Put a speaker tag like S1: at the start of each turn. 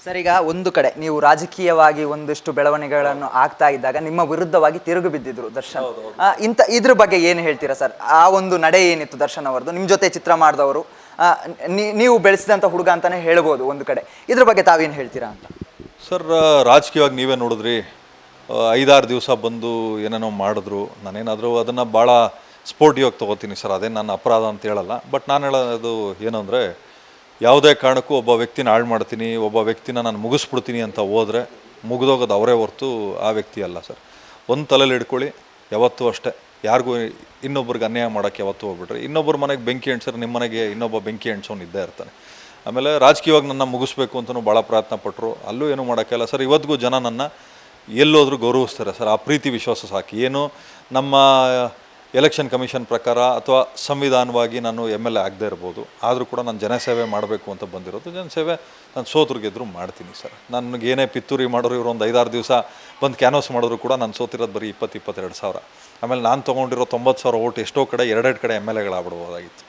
S1: Sir ಈಗ ಒಂದು ಕಡೆ ನೀವು ರಾಜಕೀಯವಾಗಿ ಒಂದಿಷ್ಟು ಬೆಳವಣಿಗೆಗಳನ್ನು ಆಗ್ತಾ ಇದ್ದಾಗ ನಿಮ್ಮ ವಿರುದ್ಧವಾಗಿ ತಿರುಗು ಬಿದ್ದಿದ್ರು ದರ್ಶನ್. ಆ, ಇಂಥ ಇದ್ರ ಬಗ್ಗೆ ಏನು ಹೇಳ್ತೀರಾ ಸರ್? ಆ ಒಂದು ನಡೆ ಏನಿತ್ತು ದರ್ಶನ್ ಅವರದು ನಿಮ್ಮ ಜೊತೆ ಚಿತ್ರ ಮಾಡಿದವರು. ನೀವು ಬೆಳೆಸಿದಂಥ ಹುಡುಗ ಅಂತಾನೆ ಹೇಳ್ಬೋದು ಒಂದು ಕಡೆ. ಇದ್ರ ಬಗ್ಗೆ ತಾವೇನು ಹೇಳ್ತೀರಾ ಅಂತ?
S2: ಸರ್ ರಾಜಕೀಯವಾಗಿ ನೀವೇ ನೋಡಿದ್ರಿ ಆ, ಐದಾರು ದಿವಸ ಬಂದು ಏನೇನೋ ಮಾಡಿದ್ರು. ನಾನೇನಾದರೂ ಅದನ್ನು ಭಾಳ ಸ್ಪೋರ್ಟಿವ್ ತೊಗೋತೀನಿ ಸರ್. ಅದೇ ನನ್ನ ಅಪರಾಧ ಅಂತ ಹೇಳಲ್ಲ. ಬಟ್ ನಾನು ಹೇಳೋದು ಏನು ಅಂದರೆ ಯಾವುದೇ ಕಾರಣಕ್ಕೂ ಒಬ್ಬ ವ್ಯಕ್ತಿನ ಹಾಳು ಮಾಡ್ತೀನಿ, ಒಬ್ಬ ವ್ಯಕ್ತಿನ ನಾನು ಮುಗಿಸ್ಬಿಡ್ತೀನಿ ಅಂತ ಹೋದರೆ ಮುಗಿದೋಗೋದು ಅವರೇ ಹೊರತು ಆ ವ್ಯಕ್ತಿ ಅಲ್ಲ ಸರ್. ಒಂದು ತಲೆಯಲ್ಲಿ ಇಟ್ಕೊಳ್ಳಿ ಯಾವತ್ತೂ ಅಷ್ಟೇ. ಯಾರಿಗೂ ಇನ್ನೊಬ್ರಿಗೆ ಅನ್ಯಾಯ ಮಾಡೋಕ್ಕೆ ಯಾವತ್ತೂ ಹೋಗ್ಬಿಟ್ರಿ ಇನ್ನೊಬ್ಬರ ಮನೆಗೆ ಬೆಂಕಿ ಎಣ್ಸರ್ ನಿಮ್ಮ ಮನೆಗೆ ಇನ್ನೊಬ್ಬ ಬೆಂಕಿ ಅಂಟ್ಸೋನು ಇದ್ದೇ ಇರ್ತಾನೆ. ಆಮೇಲೆ ರಾಜಕೀಯವಾಗಿ ನನ್ನ ಮುಗಿಸ್ಬೇಕು ಅಂತಲೂ ಭಾಳ ಪ್ರಯತ್ನ ಪಟ್ಟರು ಅಲ್ಲೂ ಏನೂ ಮಾಡೋಕ್ಕಿಲ್ಲ ಸರ್. ಇವತ್ತಿಗೂ ಜನ ನನ್ನ ಎಲ್ಲೋದ್ರೂ ಗೌರವಿಸ್ತಾರೆ ಸರ್. ಆ ಪ್ರೀತಿ ವಿಶ್ವಾಸ ಸಾಕಿ. ಏನು ನಮ್ಮ ಎಲೆಕ್ಷನ್ ಕಮಿಷನ್ ಪ್ರಕಾರ ಅಥವಾ ಸಂವಿಧಾನವಾಗಿ ನಾನು ಎಂ ಎಲ್ ಎ ಆಗದೆ ಇರ್ಬೋದು, ಆದರೂ ಕೂಡ ನಾನು ಜನಸೇವೆ ಮಾಡಬೇಕು ಅಂತ ಬಂದಿರೋದು ಜನಸೇವೆ. ನಾನು ಸೋತ್ರು ಗೆದ್ರು ಮಾಡ್ತೀನಿ ಸರ್. ನನಗೇನೇ ಪಿತ್ತೂರಿ ಮಾಡೋರು ಇವರು ಒಂದು ಐದಾರು ದಿವಸ ಬಂದು ಕ್ಯಾನ್ವಸ್ ಮಾಡಿದ್ರು ಕೂಡ ನಾನು ಸೋತಿರೋದು ಬರೀ ಇಪ್ಪತ್ತು ಇಪ್ಪತ್ತೆರಡು ಸಾವಿರ. ಆಮೇಲೆ ನಾನು ತೊಗೊಂಡಿರೋ ತೊಂಬತ್ತು ಸಾವಿರ ಓಟ್ ಎಷ್ಟೋ ಕಡೆ ಎರಡೆರಡು ಕಡೆ ಎಂ ಎಲ್ ಎಗಳಾಗ್ಬಿಡ್ಬೋದಾಗಿತ್ತು.